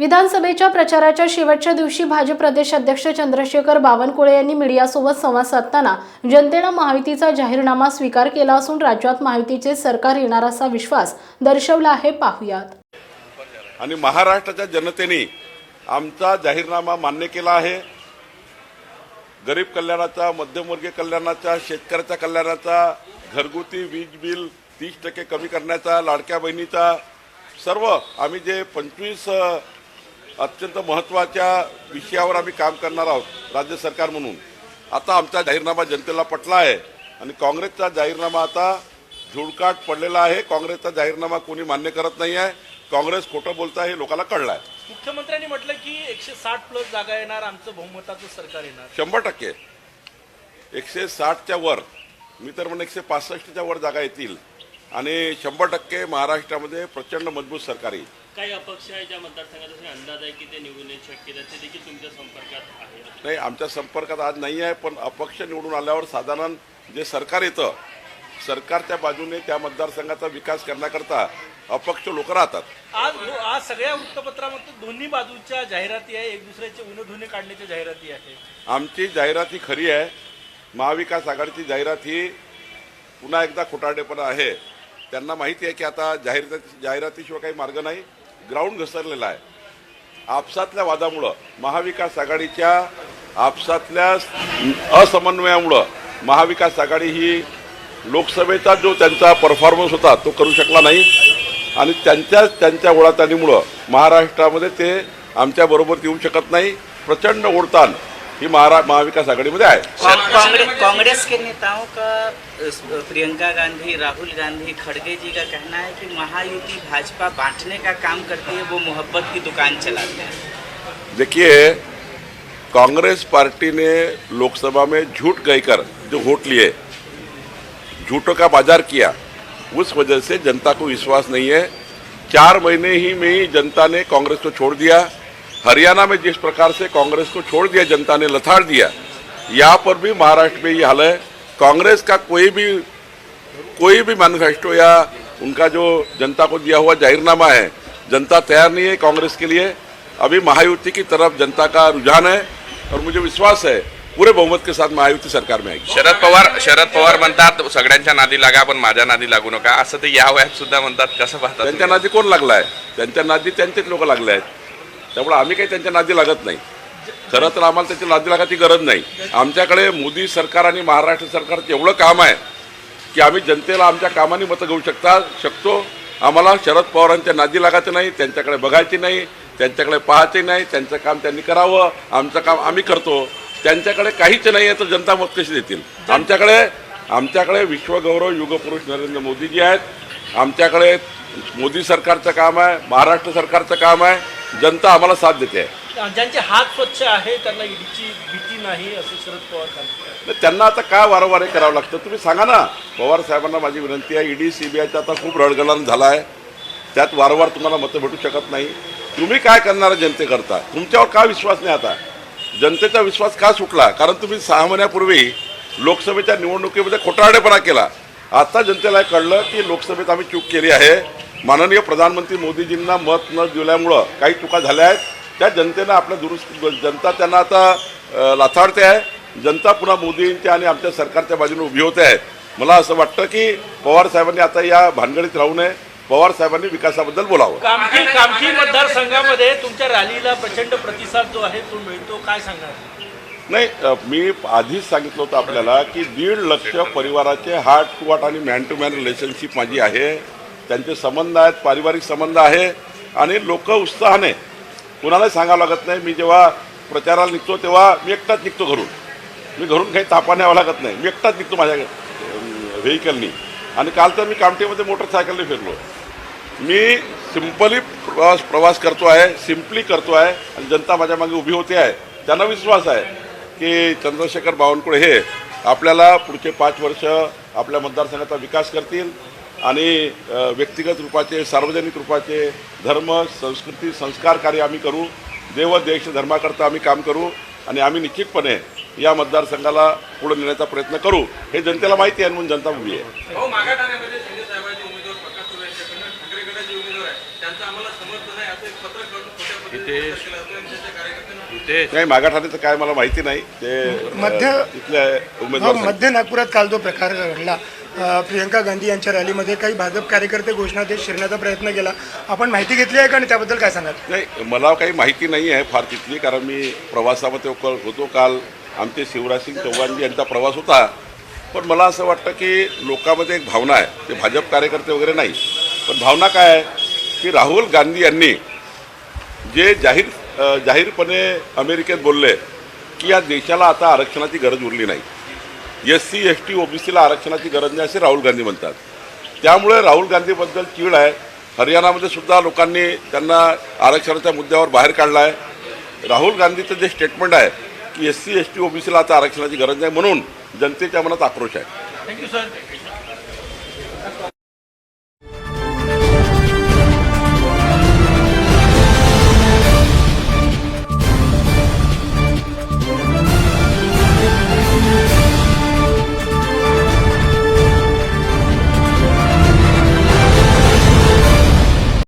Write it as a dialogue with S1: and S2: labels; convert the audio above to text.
S1: विधानसभेच्या प्रचाराच्या शेवटच्या दिवशी भाजप प्रदेश अध्यक्ष चंद्रशेखर बावनकुळे यांनी मीडियासोबत संवाद साधताना जनतेनं महायुतीचा जाहीरनामा स्वीकार केला असून राज्यात महायुतीचे सरकार येणार असा विश्वास दर्शवला आहे. पाहुयात.
S2: आणि महाराष्ट्राच्या जनतेने आमचा जाहीरनामा मान्य केला आहे. गरीब कल्याणाचा मध्यमवर्गीय कल्याणाचा शेतकऱ्याच्या कल्याणाचा घरगुती वीज बिल तीस टक्के कमी करण्याचा लाडक्या बहिणीचा सर्व आम्ही जे पंचवीस अत्यंत महत्त्वाच्या विषयावर आम्ही काम करणार आहोत राज्य सरकार म्हणून. आता आमचा जाहीरनामा जनतेला पटला आहे आणि काँग्रेसचा जाहीरनामा आता झुडकाट पडलेला आहे. काँग्रेसचा जाहीरनामा कोणी मान्य करत नाही आहे. काँग्रेस खोटं बोलत आहे हे लोकांना कळलं आहे
S3: मुख्यमंत्र्यांनी म्हटलं की एकशे साठ प्लस जागा येणार आमचं बहुमताचं सरकार येणार.
S2: शंभर टक्के. एकशे साठच्या वर मी तर म्हणून एकशे पासष्टच्या वर जागा येतील. आणि शंभर टक्के महाराष्ट्रामध्ये प्रचंड मजबूत सरकार येईल.
S4: काही अपक्ष आहे ज्या मतदारसंघाचा अंदाज आहे की ते निवडून येऊ शक्यता ते देखील तुमच्या संपर्कात आहे?
S2: नाही आमच्या संपर्कात आज नाही आहे पण अपक्ष निवडून आल्यावर साधारण जे सरकार येतं सरकारच्या बाजूने त्या मतदारसंघाचा विकास करण्याकरता अपक्ष लोक राहतात.
S3: आज आज सगळ्या वृत्तपत्रामध्ये दोन्ही बाजूच्या जाहिराती आहे एक दुसऱ्याचे उन्हधुने काढण्याच्या जाहिराती आहे.
S2: आमची जाहिरात ही खरी आहे. महाविकास आघाडीची जाहिरात ही पुन्हा एकदा खोटारडेपणा आहे. त्यांना माहिती आहे की आता जाहिरात जाहिरातीशिवाय काही मार्ग नाही ग्राउंड घसरलेला आहे. आपसातल्या वादामुळं महाविकास आघाडीच्या आपसातल्या असमन्वयामुळं महाविकास आघाडी ही लोकसभेचा जो त्यांचा परफॉर्मन्स होता तो करू शकला नाही. आणि त्यांच्याच त्यांच्या ओढाताणीमुळं महाराष्ट्रामध्ये ते आमच्याबरोबर येऊ शकत नाही. प्रचंड ओढताण ही महारा महाविकास आघाडीमध्ये आहे.
S5: कांग्रेस कांग्रेस के नेताओं का प्रियंका गांधी राहुल गांधी खड़गे जी का कहना है कि महायुति भाजपा बांटने का काम करती है वो मोहब्बत की दुकान चलाते हैं।
S2: देखिए कांग्रेस पार्टी ने लोकसभा में झूठ कहकर जो वोट लिए झूठों का बाज़ार किया उस वजह से जनता को विश्वास नहीं है। चार महीने ही में ही जनता ने कांग्रेस को छोड़ दिया। हरियाणा में जिस प्रकार से कांग्रेस को छोड़ दिया जनता ने लथाड़ दिया यहाँ पर भी महाराष्ट्र में ये हाल है। कांग्रेस का कोई भी कोई भी मैनिफेस्टो या उनका जो जनता को दिया हुआ जाहिरनामा है जनता तैयार नहीं है कांग्रेस के लिए। अभी महायुति की तरफ़ जनता का रुझान है और मुझे विश्वास है पूरे बहुमत के साथ महायुति सरकार में आएगी।
S6: शरद पवार शरद पवार म्हणतात सगळ्यांच्या नादी लागा पण माझ्या नादी लागू नका. असं ते या वयात सुद्धा म्हणतात. कसं पाहतात
S2: त्यांच्या नादी कोण लागला आहे त्यांच्या नादी त्यांचेच लोक लागले आहेत. त्यामुळे आम्ही काही त्यांच्या नादी लागत नाही. खरं तर आम्हाला त्याची नादी लागायची गरज नाही. आमच्याकडे मोदी सरकार आणि महाराष्ट्र सरकारचं एवढं काम आहे की आम्ही जनतेला आमच्या कामाने मतं घेऊ शकता शकतो. आम्हाला शरद पवारांच्या नादी लागायचं नाही त्यांच्याकडे बघायची नाही त्यांच्याकडे पाहायचे नाही त्यांचं काम त्यांनी करावं आमचं काम आम्ही करतो. त्यांच्याकडे काहीच नाही आहे तर जनता मत कशी देतील? आमच्याकडे आमच्याकडे विश्वगौरव युगपुरुष नरेंद्र मोदीजी आहेत. आमच्याकडे मोदी सरकारचं काम आहे महाराष्ट्र सरकारचं काम आहे. जनता आम्हाला साथ देते. आहे
S3: ज्यांचे हात स्वच्छ आहे त्यांना ईडीची भीती नाही असं शरद पवार सांगतात.
S2: त्यांना आता काय वारंवार हे करावं लागतं? तुम्ही सांगा ना. पवार साहेबांना माझी विनंती आहे ईडी सीबीआयचा आता खूप रडगडान झाला आहे त्यात वारंवार तुम्हाला मतं भेटू शकत नाही. तुम्ही काय करणार जनतेकरता? तुमच्यावर का विश्वास नाही आता? जनतेचा विश्वास का सुटला? कारण तुम्ही सहा महिन्यापूर्वी लोकसभेच्या निवडणुकीमध्ये खोटारडेपणा केला. आता जनतेला कळलं की लोकसभेत आम्ही चूक केली आहे. माननीय प्रधानमंत्री मोदीजींना मत न दिल्यामुळं काही चुका झाल्या आहेत. त्या जनतेनं आपल्या दुरुस्त जनता त्यांना आता लाथाडते आहे. जनता पुन्हा मोदींच्या आणि आमच्या सरकारच्या बाजूने उभी होते आहे. मला असं वाटतं की पवार साहेबांनी आता या भानगडीत राहू नये. पवार साहेबांनी विकासाबद्दल बोलावं.
S3: कामठी कामठी मतदारसंघामध्ये तुमच्या रॅलीला प्रचंड प्रतिसाद जो आहे तो मिळतो. काय सांगणार
S2: नाही मी आधीच सांगितलं होतं आपल्याला की दीड लक्ष परिवाराचे हार्ट टू हार्ट आणि मॅन टू मॅन रिलेशनशिप माझी आहे. त्यांचे संबंध आहेत पारिवारिक संबंध आहे आणि लोक उत्साहाने कुणालाही सांगावं लागत नाही मी जेव्हा प्रचाराला निघतो तेव्हा मी एकटाच निघतो घरून. मी घरून काही तापा न्यावं लागत नाही मी एकटाच निघतो माझ्या व्हेकलनी आणि काल तर मी कामठीमध्ये मोटरसायकलने फिरलो. मी सिम्पली प्रवास प्रवास करतो आहे सिम्पली करतो आहे आणि जनता माझ्या मागे उभी होते आहे. त्यांना विश्वास आहे की चंद्रशेखर बावनकुळे हे आपल्याला पुढचे पाच वर्ष आपल्या मतदारसंघाचा विकास करतील आणि व्यक्तिगत रूपाचे सार्वजनिक रूपाचे धर्म संस्कृती संस्कार कार्य आम्ही करू. देव देश धर्माकरता आम्ही काम करू आणि आम्ही निश्चितपणे या मतदारसंघाला पुढे नेण्याचा प्रयत्न करू. हे जनतेला माहिती आहे म्हणून जनता उभी आहे.
S7: हो
S2: नाही मागाठाण्याचं काय मला माहिती नाही. ते
S7: मध्य-
S2: तिथले
S7: हो. मध्य नागपुरात काल जो प्रकार घडला प्रियंका गांधी यांच्या रॅलीमध्ये काही भाजप कार्यकर्ते घोषणा देत शिरण्याचा प्रयत्न केला. आपण माहिती घेतली आहे का आणि त्याबद्दल काय सांगाल?
S2: नाही मला काही माहिती नाही आहे फार तिथली कारण मी प्रवासामध्ये होतो काल. आमचे शिवराज सिंग चौहान यांचा प्रवास होता. पण मला असं वाटतं की लोकांमध्ये एक भावना आहे. ते भाजप कार्यकर्ते वगैरे नाही. पण भावना काय आहे? की राहुल गांधी यांनी जे जाहीर जाहीरपणे अमेरिकेत बोलले की या देशाला आता आरक्षणाची गरज उरली नाही. एस सी एस टी ओबीसीला आरक्षणाची गरज नाही असे राहुल गांधी म्हणतात. त्यामुळे राहुल गांधीबद्दल चीड आहे. हरियाणामध्ये सुद्धा लोकांनी त्यांना आरक्षणाच्या मुद्द्यावर बाहेर काढला आहे राहुल गांधीचं जे स्टेटमेंट आहे की एस सी एस टी ओबीसीला आता आरक्षणाची गरज नाही म्हणून जनतेच्या मनात आक्रोश आहे.
S3: Thank you sir